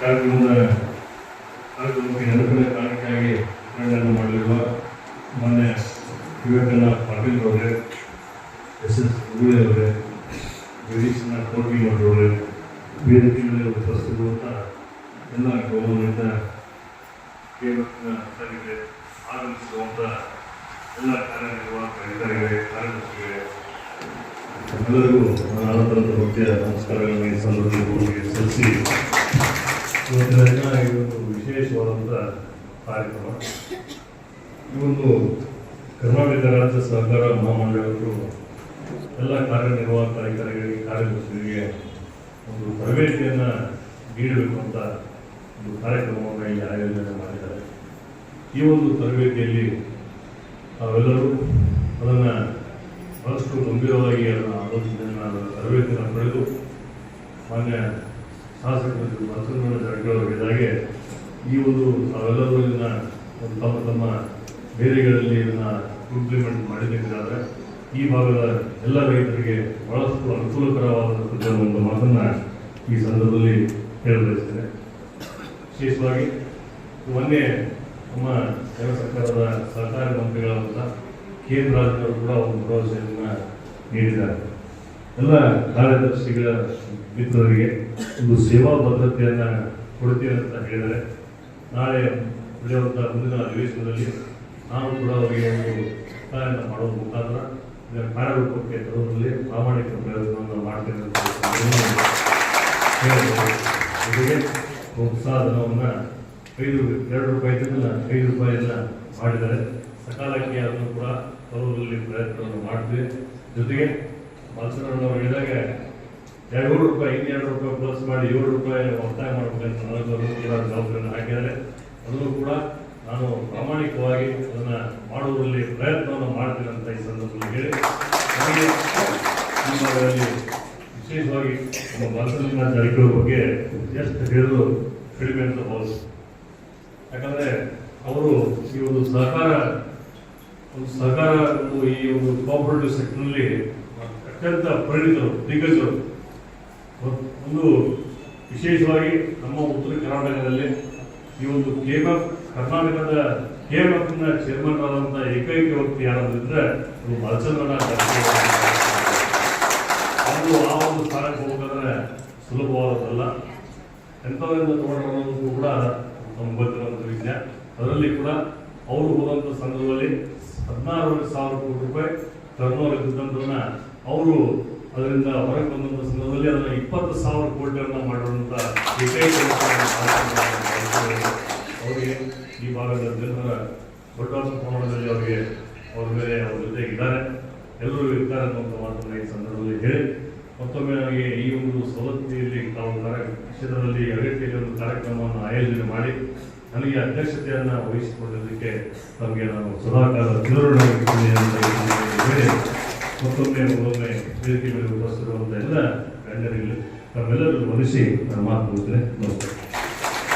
ಕಾರ್ಯಕ್ರಮದ ಕಾರ್ಯಕ್ರಮಕ್ಕೆ ನೆನಪಿನ ಕಾರಣಕ್ಕಾಗಿ ವಿತರಣೆಯನ್ನು ಮಾಡಲಿರುವ ಮಾನ್ಯ ವಿವೇಕನ ಪಾಟೀಲ್ ಅವರೇ, ಎಸ್ ಎಸ್ ಗುರುಳಿ ಅವರೇ ಗಿರೀಶನ ಕೋಟಿಮಠರವರೇ ವೇದಿಕೆಯಲ್ಲಿ ಉಪಸ್ಥಿತಿರುವಂಥ ಎಲ್ಲ ಗೌರವದಿಂದ ಕೇವಲ ಸರಿಗೆ ಆಗಮಿಸಿರುವಂಥ ಎಲ್ಲ ಕಾರ್ಯನಿರ್ವಾಹಕ ಅಧಿಕಾರಿಗಳೇ ಕಾರ್ಯದರ್ಶಿಗಳೇ. ಎಲ್ಲರಿಗೂ ನನ್ನ ಆನಂದ ಭಕ್ತಿಯ ನಮಸ್ಕಾರಗಳನ್ನು ಈ ಸಂದರ್ಭದಲ್ಲಿ ಸಲ್ಲಿಸಿ. ಇವತ್ತಿನ ದಿನ ಒಂದು ವಿಶೇಷವಾದಂಥ ಕಾರ್ಯಕ್ರಮ. ಈ ಒಂದು ಕರ್ನಾಟಕ ರಾಜ್ಯ ಸಹಕಾರ ಮಹಾಮಂಡಳಿಯವರು ಎಲ್ಲ ಕಾರ್ಯನಿರ್ವಾಹಕ ಅಧಿಕಾರಿಗಳಿಗೆ, ಕಾರ್ಯದರ್ಶಿಗಳಿಗೆ ಒಂದು ತರಬೇತಿಯನ್ನು ನೀಡಬೇಕು ಅಂತ ಒಂದು ಕಾರ್ಯಕ್ರಮವನ್ನು ಇಲ್ಲಿ ಆಯೋಜನೆ ಮಾಡಿದ್ದಾರೆ. ಈ ಒಂದು ತರಬೇತಿಯಲ್ಲಿ ನಾವೆಲ್ಲರೂ ಅದನ್ನು ಬಹಳಷ್ಟು ಗಂಭೀರವಾಗಿ ಅದನ್ನು ಆಲೋಚನೆಯನ್ನು ತರಬೇತಿಯನ್ನು ಪಡೆದು ಮಾನ್ಯ ಶಾಸಕರು ಮತ್ತೊಂದು ಹೇಳಿದಾಗೆ ಈ ಒಂದು ಅವೆಲ್ಲರೂ ಇದನ್ನ ತಮ್ಮ ತಮ್ಮ ಬೇರೆಗಳಲ್ಲಿ ಇದನ್ನ ಇಂಪ್ಲಿಮೆಂಟ್ ಮಾಡಿದ್ದಾದ್ರೆ ಈ ಭಾಗದ ಎಲ್ಲ ರೈತರಿಗೆ ಬಹಳಷ್ಟು ಅನುಕೂಲಕರವಾದಂಥ ಒಂದು ಮಾತನ್ನ ಈ ಸಂದರ್ಭದಲ್ಲಿ ಹೇಳಬಯಸ್ತೇನೆ. ವಿಶೇಷವಾಗಿ ಮೊನ್ನೆ ನಮ್ಮ ಕೇಂದ್ರ ಸರ್ಕಾರದ ಸಹಕಾರಿ ಮಂತ್ರಿಗಳಾದಂಥ ಕೇಂದ್ರ ರಾಜ್ಯಗಳು ಕೂಡ ಒಂದು ಭರವಸೆಯನ್ನು ನೀಡಿದ್ದಾರೆ. ಎಲ್ಲ ಕಾರ್ಯದರ್ಶಿಗಳ ಮಿತ್ರರಿಗೆ ಒಂದು ಸೇವಾ ಬದ್ಧತೆಯನ್ನು ಕೊಡ್ತೀವಿ ಅಂತ ಹೇಳಿದರೆ, ನಾಳೆ ನಡೆಯುವಂಥ ಮುಂದಿನ ಅಧಿವೇಶನದಲ್ಲಿ ನಾನು ಕೂಡ ಅವರಿಗೆ ಒಂದು ಸಹಾಯವನ್ನು ಮಾಡುವ ಮುಖಾಂತರ ಕಾರ್ಯರೂಪಕ್ಕೆ ತರುವುದರಲ್ಲಿ ಪ್ರಾಮಾಣಿಕ ಪ್ರಯತ್ನವನ್ನು ಮಾಡ್ತೇನೆ ಅಂತ. ಜೊತೆಗೆ ಪ್ರೋತ್ಸಾಹ ಧನವನ್ನು ಐದು ಎರಡು ರೂಪಾಯಿ ಇದ್ದದ್ದನ್ನ ಐದು ರೂಪಾಯಿಯನ್ನ ಮಾಡಿದ್ದಾರೆ ಸಕಾಲಕ್ಕೆ ಅದನ್ನು ಕೂಡ ತರುವುದರಲ್ಲಿ ಪ್ರಯತ್ನವನ್ನು ಮಾಡ್ತೀವಿ ಜೊತೆಗೆ ಬಾಲಚಂದ್ರನವರು ಹೇಳಿದಾಗ ಎರಡು ರೂಪಾಯಿ, ಇನ್ನೆರಡು ರೂಪಾಯಿ ಪ್ಲಸ್ ಮಾಡಿ ಏಳು ರೂಪಾಯಿ ಒತ್ತಾಯ ಮಾಡಬೇಕಂತ ನನಗೆ ಜವಾಬ್ದಾರಿಯನ್ನು ಹಾಕಿದರೆ ಅದನ್ನು ಕೂಡ ನಾನು ಪ್ರಾಮಾಣಿಕವಾಗಿ ಅದನ್ನು ಮಾಡುವುದರಲ್ಲಿ ಪ್ರಯತ್ನವನ್ನು ಮಾಡ್ತೀನಿ ಅಂತ ಈ ಸಂದರ್ಭದಲ್ಲಿ ಹೇಳಿ ಈ ವಿಶೇಷವಾಗಿ ನಮ್ಮ ಬಾಲಚಂದ್ರ ಜಾರಕಿಹೊಳಿ ಬಗ್ಗೆ ಎಷ್ಟು ಹೇಳಿದ್ರು ಕಡಿಮೆ ಅಂತ ಭಾವಿಸ್ ಯಾಕಂದ್ರೆ ಅವರು ಈ ಒಂದು ಸಹಕಾರ ಒಂದು ಸಹಕಾರ ಈ ಒಂದು ಕೋಆಪರೇಟಿವ್ ಸೆಕ್ಟರ್ನಲ್ಲಿ ಅತ್ಯಂತ ಪರಿಣಿತರು ದಿಗ್ಗಜರು. ಒಂದು ವಿಶೇಷವಾಗಿ ನಮ್ಮ ಉತ್ತರ ಕರ್ನಾಟಕದಲ್ಲಿ ಈ ಒಂದು ಕೆಎಂಎಫ್ ಕರ್ನಾಟಕದ ಕೇಮಕ್ನ ಚೇರ್ಮನ್ ಆದಂಥ ಏಕೈಕ ವ್ಯಕ್ತಿ ಯಾರಾದ್ರಿದ್ರೆ ಒಂದು ಬಾಲಚಂದ್ರನ ಅದು ಆ ಒಂದು ಸ್ಥಾನಕ್ಕೆ ಹೋಗೋದ್ರೆ ಸುಲಭವಾದದ್ದಲ್ಲ. ಎಂಥವರಿಂದ ತಗೊಂಡು ಕೂಡ ನಮ್ಮ ಗೊತ್ತಿರುವಂಥ ವಿಷಯ ಅದರಲ್ಲಿ ಕೂಡ ಅವರು ಹೋದಂಥ ಸಂದರ್ಭದಲ್ಲಿ ಹದಿನಾರು ಸಾವಿರ ಕೋಟಿ ರೂಪಾಯಿ ಟರ್ನೋವರ್ ಇದ್ದಂಥದನ್ನ ಅವರು ಅದರಿಂದ ಹೊರಗೆ ಬಂದಂಥ ಸಂದರ್ಭದಲ್ಲಿ ಅದನ್ನ ಇಪ್ಪತ್ತು ಸಾವಿರ ಕೋಟಿಯನ್ನ ಮಾಡುವಂಥ ಅವರಿಗೆ ಈ ಭಾಗದ ಜನರ ದೊಡ್ಡ ಪ್ರಮಾಣದಲ್ಲಿ ಅವರಿಗೆ ಅವರ ಮೇಲೆ ಅವ್ರ ಜೊತೆ ಇದ್ದಾರೆ. ಎಲ್ಲರೂ ಇರ್ತಾರೆ ಅನ್ನುವಂಥ ಮಾತನ್ನು ಈ ಸಂದರ್ಭದಲ್ಲಿ ಹೇಳಿ. ಮತ್ತೊಮ್ಮೆ ನನಗೆ ಈ ಒಂದು ಸವಲತ್ತಿಯಲ್ಲಿ ತಾವು ಕಾರ್ಯಕ್ಷೇತ್ರದಲ್ಲಿ ಕ್ಷೇತ್ರದಲ್ಲಿ ಅಗತ್ಯದಲ್ಲಿ ಒಂದು ಕಾರ್ಯಕ್ರಮವನ್ನು ಆಯೋಜನೆ ಮಾಡಿ ನನಗೆ ಅಧ್ಯಕ್ಷತೆಯನ್ನು ವಹಿಸಿಕೊಂಡಿದ್ದಕ್ಕೆ ತಮಗೆ ನಾನು ಸದಾಕಾಲ ಚಿರಋಣವಾಗಿದ್ದೇನೆ ಅಂತ ಮತ್ತೊಮ್ಮೆ ಒಮ್ಮೊಮ್ಮೆ ವೇದಿಕೆ ಮೇಲೆ ಉಪಸ್ಥಿರುವಂಥ ಎಲ್ಲ ಗಣ್ಯರಿಗೆ ತಮ್ಮೆಲ್ಲರೂ ಮನಸ್ಸಿ ನಾನು ಮಾತು ನಮಸ್ಕಾರ.